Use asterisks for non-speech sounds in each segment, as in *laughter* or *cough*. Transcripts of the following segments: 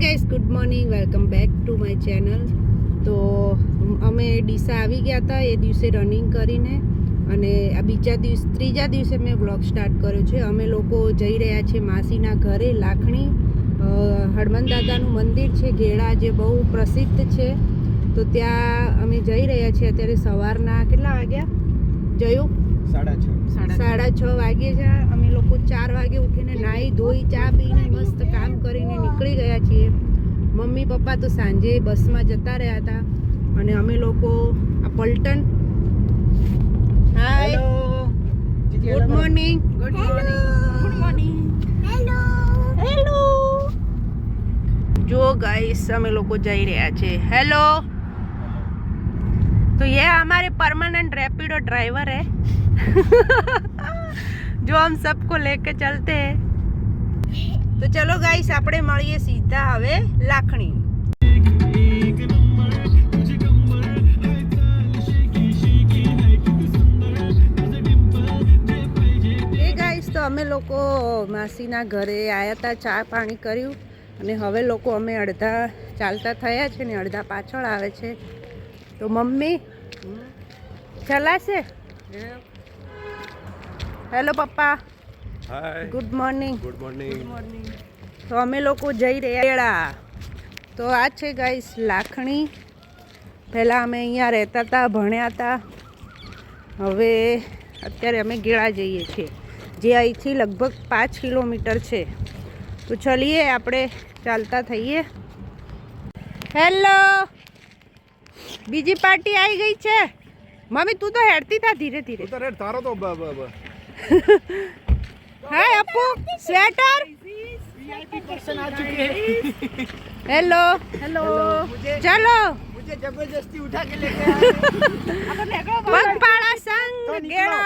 Guys good morning welcome back to my channel તો અમે ડીસા આવી ગયા હતા એ દિવસે રનિંગ કરીને અને આ બીજા દિવસ, ત્રીજા દિવસે મેં બ્લોગ સ્ટાર્ટ કર્યો છે. અમે લોકો જઈ રહ્યા છીએ માસીના ઘરે, લાખણી હનુમાન દાદાનું મંદિર છે ઘેડા જે બહુ પ્રસિદ્ધ છે. તો ત્યાં અમે જઈ રહ્યા છીએ અત્યારે સવારના કેટલા વાગ્યા? જયું? સાડા છ સાડા છ વાગે છે અમે લોકો ચાર વાગે ઉઠીને નાહી ધોઈ ચા પીને મસ્ત કામ કરીને નીકળી ગયા છીએ મમ્મી પપ્પા તો સાંજે બસમાં જતા રહ્યા હતા અને અમે લોકો આ પલટન hi good morning good morning good morning hello hello જો ગાઈસ અમે લોકો જઈ રહ્યા છે હેલો तो ये हमारे परमानेंट रैपिडो ड्राइवर है *laughs* જો આમ સબકો લેકે ચલતે તો ચલો ગાઈસ, આપણે મળીએ સીધા હવે લાખણી. તો અમે લોકો માસીના ઘરે આવ્યા હતા ચા પાણી કર્યું. અને હવે લોકો અમે અડધા ચાલતા થયા છે ને અડધા પાછળ આવે છે. તો mummy, ચલાશે? Hello papa hi good morning good morning તો અમે લોકો જઈ રહ્યા ગેળા તો આ છે ગાઈસ લાખણી. પહેલાં અમે અહીંયા રહેતા હતા ભણ્યા હતા. હવે અત્યારે અમે ગેળા જઈએ છીએ જે અહીંથી લગભગ પાંચ કિલોમીટર છે. તો ચલીએ આપણે ચાલતા થઈએ. હેલો બીજી પાર્ટી આવી ગઈ છે. મમ્મી તું તો હેડતી થા ધીરે ધીરે. તો હાય અપુ સ્વેટર? वीआईपी पर्सन आ चुके हैं हेलो हेलो चलो मुझे जबरदस्ती उठा के लेके आए સંગ ગેડા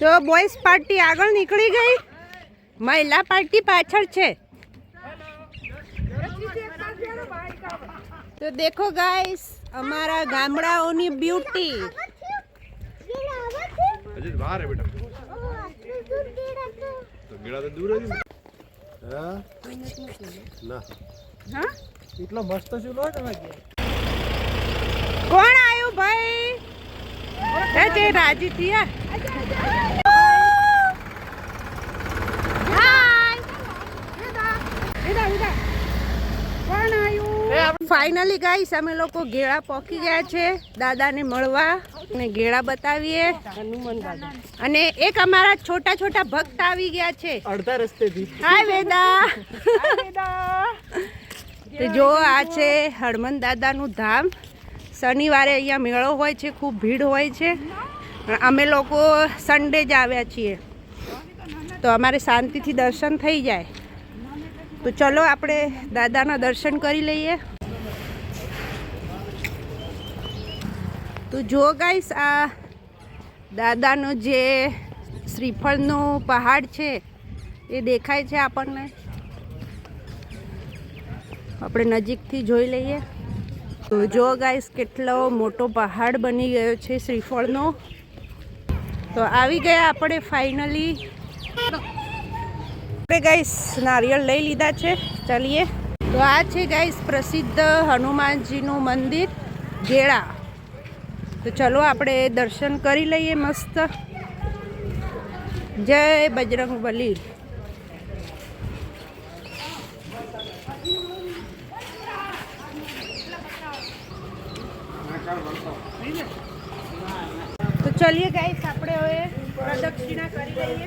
તો બોયસ પાર્ટી આગળ નીકળી ગઈ. મહિલા પાર્ટી પાછળ છે. તો દેખો ગાઈસ અમારા ગામડાઓની બ્યુટી. બેટા. તો ગીડા તો દૂર જ હા? ના? હા? એટલો મસ્ત ચૂલો તમે કોણ આવ્યું ભાઈ? જે રાજી થયા. ફાઇનલી ગાઈસ અમે લોકો ઘેડા પહોંચી ગયા છે દાદાને મળવા. અને ગેળા બતાવીએ. હનુમાન દાદા અને એક અમારા છોટા છોટા ભક્ત આવી ગયા છે. અડધા રસ્તેથી. હાય વેદા. જો આ છે હનુમાન દાદાનું ધામ. શનિવારે અહીંયા મેળો હોય છે ખૂબ ભીડ હોય છે. અમે લોકો સન્ડે જ આવ્યા છીએ. તો અમારે શાંતિથી દર્શન થઈ જાય. તો ચલો આપણે દાદાના દર્શન કરી લઈએ. તો જો ગાઈસ, આ દાદાનો જે શ્રીફળનો પહાડ છે, એ દેખાય છે આપણને. આપણે નજીકથી જોઈ લઈએ. તો જો ગાઈસ, કેટલો મોટો પહાડ બની ગયો છે શ્રીફળનો. તો આવી ગયા આપણે ફાઇનલી. આપણે ગાઈસ, નારિયેળ લઈ લીધા છે. ચાલીએ. તો આ છે ગાઈસ, પ્રસિદ્ધ હનુમાનજીનું મંદિર ગેળા તો ચલો આપણે દર્શન કરી લઈએ મસ્ત. જય બજરંગ બલી તો ચલીએ ગાઈસ આપણે હવે પ્રદક્ષિણા કરી લઈએ.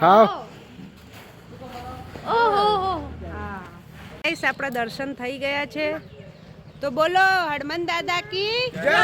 હા ગાઈસ આપણા દર્શન થઈ ગયા છે. તો બોલો હનુમાન દાદા કી જય!